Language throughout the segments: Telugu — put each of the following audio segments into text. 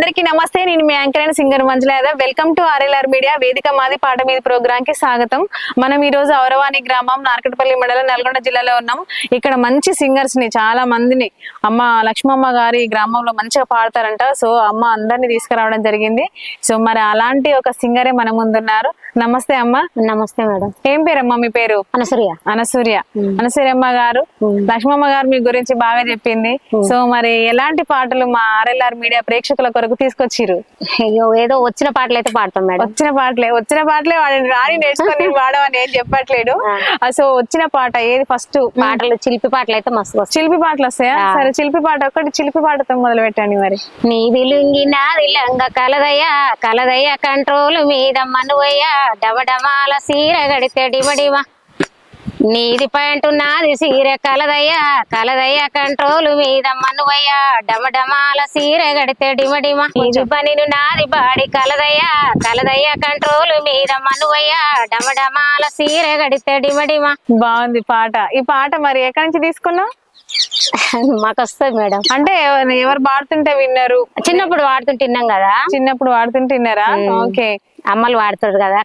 అందరికీ నమస్తే. నేను మీ యాంకర్ అయిన singer Manjula Yadav. Welcome to RLR media వేదిక మాది పాట మీద ప్రోగ్రామ్కి స్వాగతం. మనం ఈ రోజు ఔరవాణి గ్రామం నార్కట్పల్లి మండలం నల్గొండ జిల్లాలో ఉన్నాం. ఇక్కడ మంచి సింగర్స్ని చాలా మందిని అమ్మ లక్ష్మమ్మ గారి ఈ గ్రామంలో మంచిగా పాడతారంట. సో అమ్మ అందరిని తీసుకురావడం జరిగింది. సో మరి అలాంటి ఒక సింగరే మన ముందున్నారు. నమస్తే అమ్మ. నమస్తే మేడం. ఏం పేరమ్మా మీ పేరు? అనసూయ. అనసూర్య అనసూర్యమ్మ గారు. లక్ష్మమ్మ గారు మీ గురించి బాగా చెప్పింది. సో మరి ఎలాంటి పాటలు మా ఆర్ఎల్ఆర్ మీడియా ప్రేక్షకుల కొరకు తీసుకొచ్చిర్రు. అయ్యో ఏదో వచ్చిన పాటలు అయితే పాడతాం మేడం. వచ్చిన పాటలే వచ్చిన పాటలే వాడిని రాని నేర్చుకొని వాడమని ఏం చెప్పట్లేడు. ఆ, సో వచ్చిన పాట ఏది ఫస్ట్? పాటలు చిలిపి పాటలు అయితే మస్తు చిలిపి పాటలు వస్తాయా? సరే చిలిపి పాట ఒక్కటి చిలిపి పాటతో మొదలు పెట్టండి మరి. నీది లుంగి నాది లంగ కలదయ్యా కలదయ్య కంట్రోల్ మీద మనువయ్యా డబడమాల సీర గడితే డిమడిమా నీది పాయింట్ నాది సీర కలదయ్యా కలదయ్య కంట్రోల్ మీద మనువయ్యా డమడమాల సీర గడితే డిమడిమా ఇది పనిను నాది బాడి కలదయ్యా కలదయ్య కంట్రోల్ మీద మనువయ్యా డమడమాల సీర గడితే డిమడిమా బాగుంది పాట. ఈ పాట మరి ఎక్కడి నుంచి తీసుకున్నావు? మాకు వస్తుంది మేడం. అంటే ఎవరు- పాడుతుంటే విన్నారు? చిన్నప్పుడు వాడుతుంటున్నాం కదా. చిన్నప్పుడు వాడుతుంటున్నారా ఓకే. అమ్మలు వాడుతారు కదా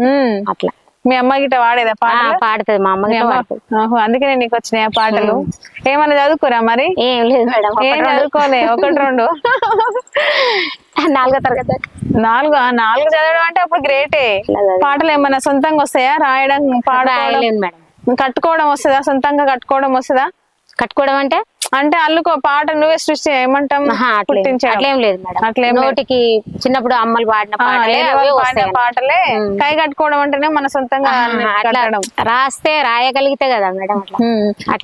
ఉమ్. అట్లా. మీ అమ్మ గిట్ట వాడేదా పాట పాడుతుంది. మా అమ్మ ఓహో అందుకనే నీకు వచ్చినాయి పాటలు? ఏమన్నా చదువుకోరా మరి? ఏం లేదు మేడం ఏం ఒకటి రెండు. చదువుకోలే ఒకటి రెండు. నాలుగో తరగతి. నాలుగు నాలుగు చదవడం అంటే అప్పుడు గ్రేటే. పాటలు ఏమన్నా సొంతంగా వస్తాయా? రాయడం రాయలేను మేడం. కట్టుకోవడం వస్తుందా? సొంతంగా కట్టుకోవడం వస్తుందా? కట్టుకోవడం అంటే? అంటే అల్లుకో పాట నువ్వే సృష్టి ఏమంటాం? అట్లే లేదు. మేడం. నోటికి చిన్నప్పుడు అమ్మలు పాడిన పాటలే పాటలే. కై కట్టుకోవడం అంటేనే మన సొంతంగా రాస్తే రాయగలిగితే కదా మేడం.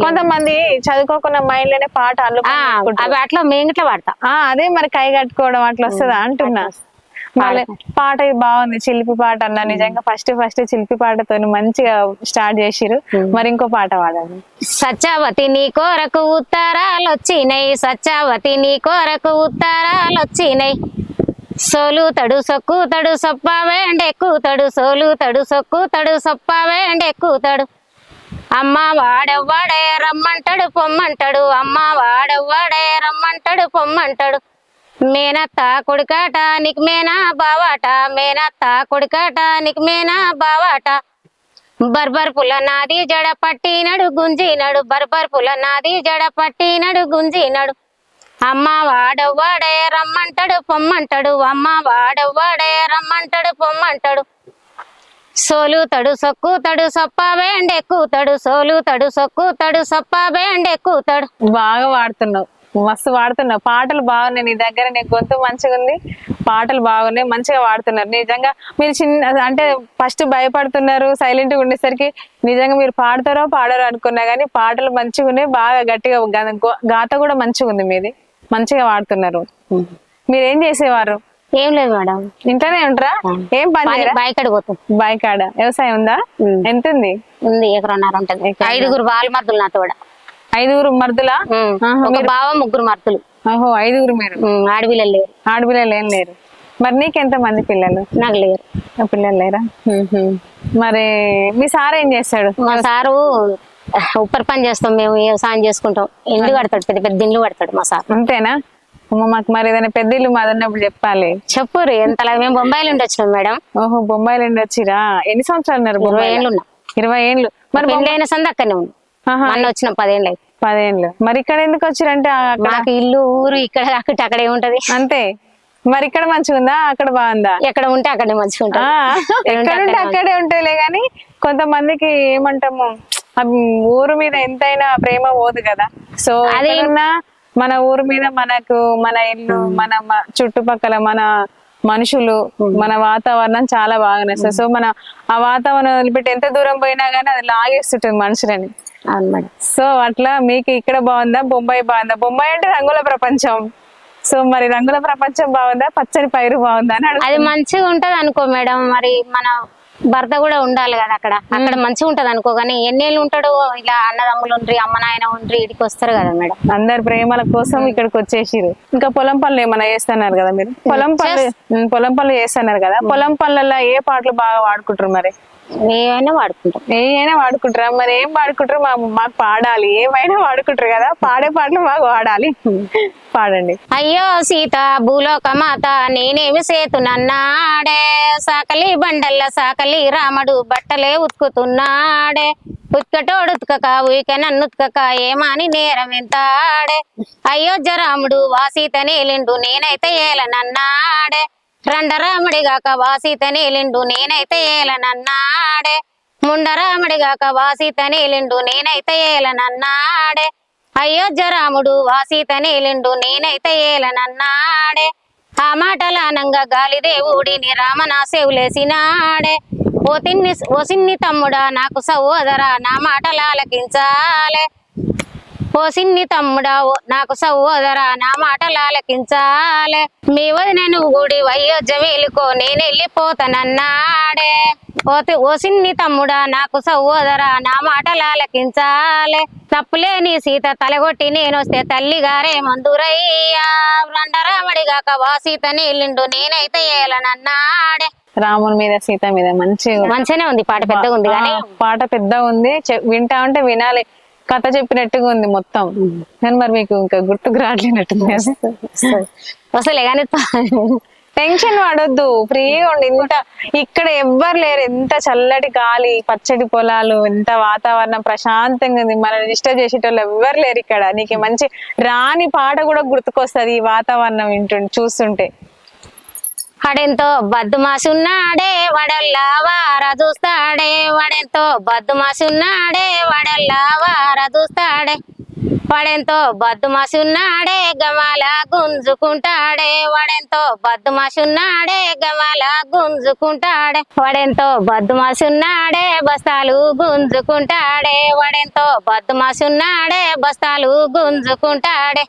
కొంతమంది చదువుకోకుండా మైండ్లోనే పాట అవి అట్లా మేము ఇట్లా పాడతాం. ఆ అదే మరి కై కట్టుకోవడం అట్లా వస్తుందా అంటున్నా. పాట. బాగుంది. చిలిపి పాట అన్న. నిజంగా ఫస్ట్ ఫస్ట్ చిలిపి పాటతో మంచిగా స్టార్ట్ చేసిరు మరి ఇంకో పాట పాడండి. సత్యావతి నీ కోరకు ఉత్తరాలు వచ్చినాయి సత్యావతి నీ కోరకు ఉత్తరాలు వచ్చినాయి సోలు తడు సొక్కు తడు సొప్ప వేండెక్కుతాడు సోలు తడు సొక్కు తడు సొప్ప వేండెక్కుతాడు అమ్మ వాడెవ్వాడే రమ్మంటాడు పొమ్మంటాడు. అమ్మ వాడెవ్వాడే రమ్మంటాడు పొమ్మంటాడు. మేనత్త కొడుకట నీకు మేనా బావాట? మేనత్త కొడుకట నీకు మేనా బావాట? బర్బర్ పుల నాది జడ పట్టినడు గుంజినడు. బర్బర్ పుల నాది జడ పట్టినడు గుంజినడు. అమ్మ వాడవ్వాడే రమ్మంటాడు పొమ్మంటాడు. అమ్మ వాడవ్వాడే రమ్మంటాడు పొమ్మంటాడు. సోలు తడు తడు సొప్ప వేండెక్కుతాడు. సోలు తడు సొప్ప వేండెక్కుతాడు. బాగా వాడుతున్నావు. మస్తు వాడుతున్నావు పాటలు బాగున్నాయి నీ దగ్గర నీ గొంతు మంచిగా ఉంది. పాటలు బాగున్నాయి మంచిగా వాడుతున్నారు. నిజంగా మీరు చిన్న అంటే ఫస్ట్ భయపడుతున్నారు సైలెంట్గా ఉండేసరికి నిజంగా మీరు పాడతారో పాడరో అనుకున్నా కానీ పాటలు మంచిగా ఉన్నాయి బాగా గట్టిగా గాత కూడా మంచిగా ఉంది మీది. మంచిగా వాడుతున్నారు. మీరు ఏం చేసేవారు? ఏం లేదు మేడం. ఇంట్లోనే ఉంటారా? ఏం పని బాయికడి పోతాం. బాయ్ కాడ వ్యవసాయం ఉందా. ఎంత ఉంది ఉంది ఎకరన్నర ఉంటుంది. ఐదుగురు బాల మర్దులు నాతో కూడా. ఐదుగురు మరుదులా? ఒక బావ ముగ్గురు మర్దులు. ఓహో ఐదుగురు మీరు. ఆడపిల్లలు లేరు. ఆడపిల్లలు ఏం లేరు. మరి నీకెంత మంది పిల్లలు? నాకు లేరు. పిల్లలు లేరా? మరి మీ సార్ ఏం చేస్తాడు? మా సారు ఉప్పర్ పని చేస్తాం మేము వ్యవసాయం చేసుకుంటాం. ఇండ్లు కడతాడు పెద్ద పెద్ద ఇండ్లు కడతాడు మా సార్. అంతేనా? మాకు మరి ఏదైనా పెద్ద ఇల్లు మాది ఉన్నప్పుడు చెప్పాలి. చెప్పురు ఎంతలా? మేము బొంబాయిలో ఉండి వచ్చినాం మేడం. ఓహో బొంబాయి నుండి వచ్చిరా? ఎన్ని సంవత్సరాలు ఉన్నారు ఇరవై బొంబాయిలో? ఏళ్ళు ఇరవై ఏళ్ళు. మరి పెళ్ళి అయిన సంది అక్కడనే ఉంది మొన్న వచ్చినాం పదేళ్ళు పదేళ్ళు మరి ఇక్కడ ఎందుకు వచ్చిరంటే మాకు ఇల్లు ఊరు ఇక్కడ అక్కడ అక్కడే ఉంటది. అంతే. మరి ఇక్కడ మంచిగా ఉందా? అక్కడ బాగుందా? ఎక్కడ ఉంటే అక్కడే మంచిగా ఎక్కడుంటే అక్కడే ఉంటాయిలే గాని కొంతమందికి ఏమంటాము ఊరు మీద ఎంతైనా ప్రేమ పోదు కదా. సో ఎక్కడున్నా మన ఊరు మీద మనకు మన ఇల్లు మన చుట్టుపక్కల మన మనుషులు మన వాతావరణం చాలా బాగా నచ్చుతుంది సో మన ఆ వాతావరణం వదిలిపెట్టి ఎంత దూరం పోయినా గానీ అది లాగేస్తుంటుంది మనుషులని. సో అట్లా మీకు ఇక్కడ బాగుందా? బొంబాయి బాగుందా? బొంబాయి అంటే రంగుల ప్రపంచం. సో మరి రంగుల ప్రపంచం బాగుందా? పచ్చని పైరు బాగుందా అని అది మంచిగా ఉంటది అనుకో మేడం. మరి మన భర్త కూడా ఉండాలి కదా అక్కడ. అక్కడ మంచిగా ఉంటది అనుకో. కానీ ఎన్నేళ్ళు ఉంటాడు ఇలా అన్నదమ్ములు ఉండ్రి అమ్మ నాయన ఉండ్రి ఇడికి వస్తారు కదా మేడం. అందరి ప్రేమల కోసం ఇక్కడికి వచ్చేసిరు ఇంకా పొలం పనులు ఏమైనా చేస్తున్నారు కదా మీరు? పొలం పనులు పొలం పనులు చేస్తున్నారు కదా? పొలం పనులలో ఏ పాటలు బాగా వాడుకుంటారు మరి? ఏమైనా వాడుకుంటాం. ఏమైనా వాడుకుంటారా? మరి ఏం వాడుకుంటారు? మా మాకు పాడాలి. ఏమైనా వాడుకుంటారు కదా? పాడే పాటలు మాకు వాడాలి పాడండి. అయ్యో సీత భూలోక మాత నేనేమి సేతునన్నాడే సాకలి బండల్ల సాకలి రాముడు బట్టలే ఉతుకుతున్నాడే. ఉత్కటోడు ఉత్కక ఉయిక నన్ను ఉత్కక ఏమాని నేరం ఎంతాడే? అయోధ్య రాముడు వాసీత నేలిండు నేనైతే ఏలనన్నాడే రండరాముడిగాక వాసిత నీలిండు నేనైతే ఏలనన్నాడే. ముండరాముడిగాక వాసిత నీలిండు నేనైతే ఏలనన్నాడే. అయోధ్య రాముడు వాసిత నీలిండు నేనైతే ఏలనన్నాడే. ఆ మాటలానంగా గాలిదేవుడిని రామనా సేవులేసినాడే. ఓ తిన్ని ఓ సిన్ని తమ్ముడా నాకు సహోదరా నా మాటలు ఆలకించాలే. ఓ సిన్ని తమ్ముడా ఓ నాకు సహోదరా నా మాటలు ఆలకించాలే. మీ వదినను గుడి అయోధ్య వేలుకో నేను వెళ్ళిపోతానన్నాడే ఓ తి- ఓ సిన్ని తమ్ముడా నాకు సహోదరా నా మాటలు ఆలకించాలే. తప్పులేని సీత తలగొట్టి నేను వస్తే తల్లి గారే మందురయ్యా. రండరామడిగాక వా సీత నీళ్ళిండు నేనైతే ఏలనన్నాడే. రాముని మీద సీత మీద మంచిగా మంచిగానే ఉంది పాట పెద్దగా ఉంది కానీ పాట పెద్దగా ఉంది వింటా ఉంటే వినాలి. కథ చెప్పినట్టుగా ఉంది మొత్తం. కానీ మరి మీకు ఇంకా గుర్తుకు రావట్లేనట్టుంది అసలే కానీ టెన్షన్ పడొద్దు. ఫ్రీగా ఉండి. ఇంత ఇక్కడ ఎవ్వరు లేరు. ఎంత చల్లటి గాలి పచ్చడి పొలాలు ఎంత వాతావరణం ప్రశాంతంగా ఉంది. మన డిస్టర్బ్ చేసేటోళ్ళు ఎవ్వరు లేరు ఇక్కడ. నీకు మంచి రాని పాట కూడా గుర్తుకొస్తది ఈ వాతావరణం వింటుంటే చూస్తుంటే. వాడెంతో బద్దుమాసున్నాడే వడల్లా వార చూస్తాడే. వాడెంతో బద్దుమాసున్నాడే వడల్లా వార చూస్తాడే. వాడెంతో బద్దుమాసున్నాడే గమాల గుంజుకుంటాడే. వాడెంతో బద్దుమాసున్నాడే గమాల గుంజుకుంటాడే. వాడెంతో బద్దుమాసున్నాడే బస్తాలు గుంజుకుంటాడే. వాడెంతో బద్దుమాసున్నాడే బస్తాలు గుంజుకుంటాడే.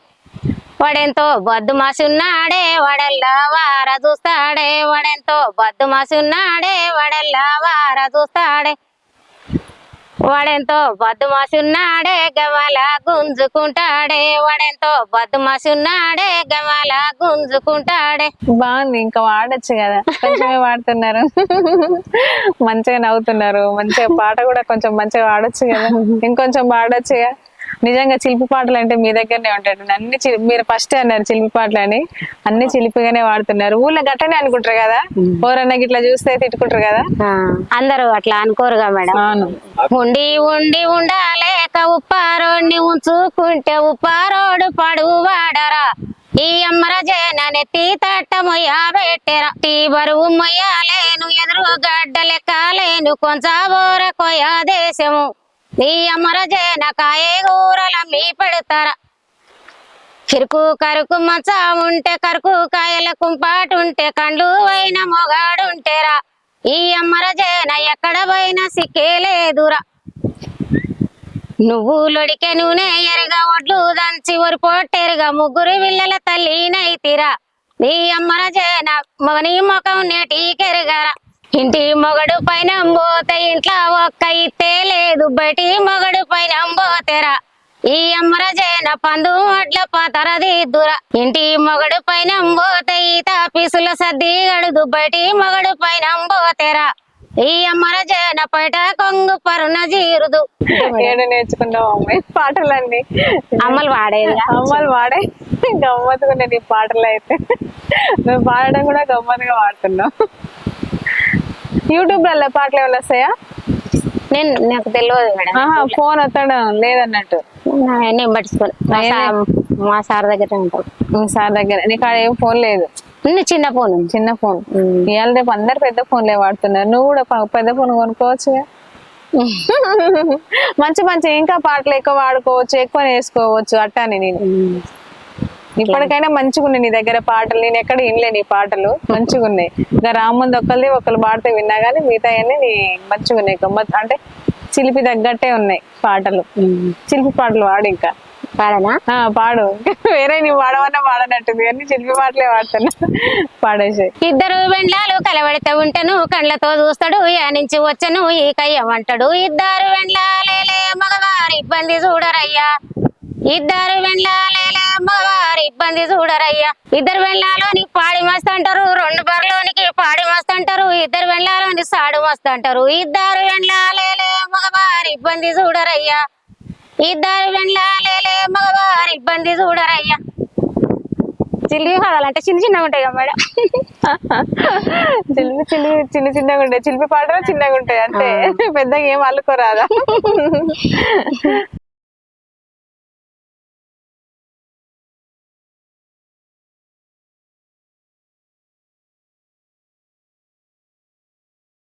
వాడెంతో బద్దు మాసున్నాడే వాడల్లా వార చూస్తాడే. వాడెంతో బద్దు మాసున్నాడే వాడల్లా వార చూస్తాడే. వాడెంతో బద్దు మాసున్నాడే గమాల గుంజుకుంటాడే. వాడెంతో బద్దు మాసున్నాడే గమాల గుంజుకుంటాడే. బాగుంది ఇంకా వాడొచ్చు కదా. కొంచెమే వాడుతున్నారు. మంచిగా నవ్వుతున్నారు. మంచిగా పాట కూడా కొంచెం మంచిగా వాడచ్చు కదా. ఇంకొంచెం వాడొచ్చుగా నిజంగా చిలిపి పాటలు అంటే మీ దగ్గరనే ఉంటాయి. అన్ని మీరు ఫస్ట్ అన్నారు చిలిపి పాటలు అని. అన్ని చిలిపిగానే వాడుతున్నారు. ఊళ్ళో గట్టనే అనుకుంటారు కదా? ఎవరన్నా గిట్లా చూస్తే తిట్టుకుంటారు కదా? అందరూ అట్లా అనుకోరుగా మేడం? ఉండి ఉండి ఉండాలేక ఉప్పారోడిని ఉంచుకుంటే ఉప్పారోడు పడువు వాడరా ఈ అమ్మర జననెత్తి తట్ట మొయ్య పెట్టెరా. తీ బరువు మొయ్యాలేను ఎదురు గడ్డ లెక్కలేను కొంచాబోర కొయ్య దేశము. నీ అమర జన కాయే మీ పెడతారా? చిరుకు కరుకు మచ్చ ఉంటే కరుకు కాయల కుంపాటుంటే కండ్లు అయిన మొగాడుంటేరా. ఈ అమ్మర జన ఎక్కడ పోయినా సిక్కేలేదురా. నువ్వు లొడికే నూనె ఎరగా ఒడ్లు దంచి ఒరి పొట్టెరుగా ముగ్గురు పిల్లల తల్లినైతిరా నీ అమ్మర జన నీ ముఖం నేటికెరగరా ఇంటి మొగడు పైన పోతే ఇంట్లో ఒక్క ఇత్తే లేదు. బయటి మొగడు పైన పోతేరా. ఈ అమ్మర జన పందు అట్ల పాతర దిద్దురా ఇంటి మొగడు పైన పోతే ఈత పీసుల సర్ది గడుదు. బయటి మొగడు పైన పోతేరా. ఈ అమ్మర జన పైట కొంగు పరున జీరుదు. నేర్చుకున్నావు అమ్మాయి పాటలన్నీ. అమ్మలు వాడేది వాడే గమ్మత్తుగా నేను ఈ పాటలు అయితే నువ్వు పాడడం కూడా గమ్మత్తుగా పాడుతున్నావు. యూట్యూబ్లో పాటలు ఏమైనా వస్తాయా? నేను నాకు తెలియదు మేడం. ఆహా ఫోన్ వస్తాడు లేదన్నట్టు. నేను పట్టించుకోను. మా సార్ దగ్గర ఉంటాను మీ సార్ దగ్గర నీకు ఆడ ఏం ఫోన్ లేదు? చిన్న ఫోన్ చిన్న ఫోన్. ఇవాళ రేపు అందరు పెద్ద ఫోన్లే వాడుతున్నారు. నువ్వు కూడా పెద్ద ఫోన్ కొనుక్కోవచ్చుగా మంచి మంచి ఇంకా పాటలు ఎక్కువ వాడుకోవచ్చు ఎక్కువ నేర్చుకోవచ్చు అట్టాని నేను. ఇప్పటికైనా మంచిగా ఉన్నాయి నీ దగ్గర పాటలు. నేను ఎక్కడ వినలే నీ పాటలు. మంచిగా ఉన్నాయి ఇంకా రాముంది ఒకరిది ఒకరు పాడితే విన్నా కానీ మిగతా అన్ని నీ మంచిగా ఉన్నాయి గమ్మత్ అంటే చిలిపి తగ్గట్టే ఉన్నాయి పాటలు. చిలిపి పాటలు వాడు ఇంకా. పాడనా? పాడు. వేరే నీ పాడవన్నా పాడనట్టుంది. కానీ చిలిపి పాటలే పాడుతున్నా పాడేసి ఇద్దరు వెండ్లాలు కలబడితే ఉంటెను కండ్లతో చూస్తాడు యా నుంచి వచ్చను ఈ కయ్యమంటాడు ఇద్దరు వెండ్లాలేలే మగవారి ఇబ్బంది చూడరయ్యా. ఇద్దరు వెళ్ళాలేలే మగవారి ఇబ్బంది చూడరయ్యా. ఇద్దరు వెళ్ళాలోని పాడి మస్తు అంటారు రెండు బర్లోనికి పాడి మస్తు అంటారు ఇద్దరు వెళ్ళాలోని సాడు మస్తు అంటారు. ఇద్దరు వెళ్ళాలేలే మగవారి ఇబ్బంది చూడరయ్యా. ఇద్దరు వెళ్ళాలేలే మగవారి ఇబ్బంది చూడరయ్యా. చిల్లి పదాలంటే చిన్న చిన్నగా ఉంటాయి కదా మేడం? చిలిపి చిలిపి చిన్న చిన్నగా ఉంటాయి. చిలిపి పాటలు చిన్నగా ఉంటాయి అంతే. పెద్దగా ఏం అల్లుకోరాదా?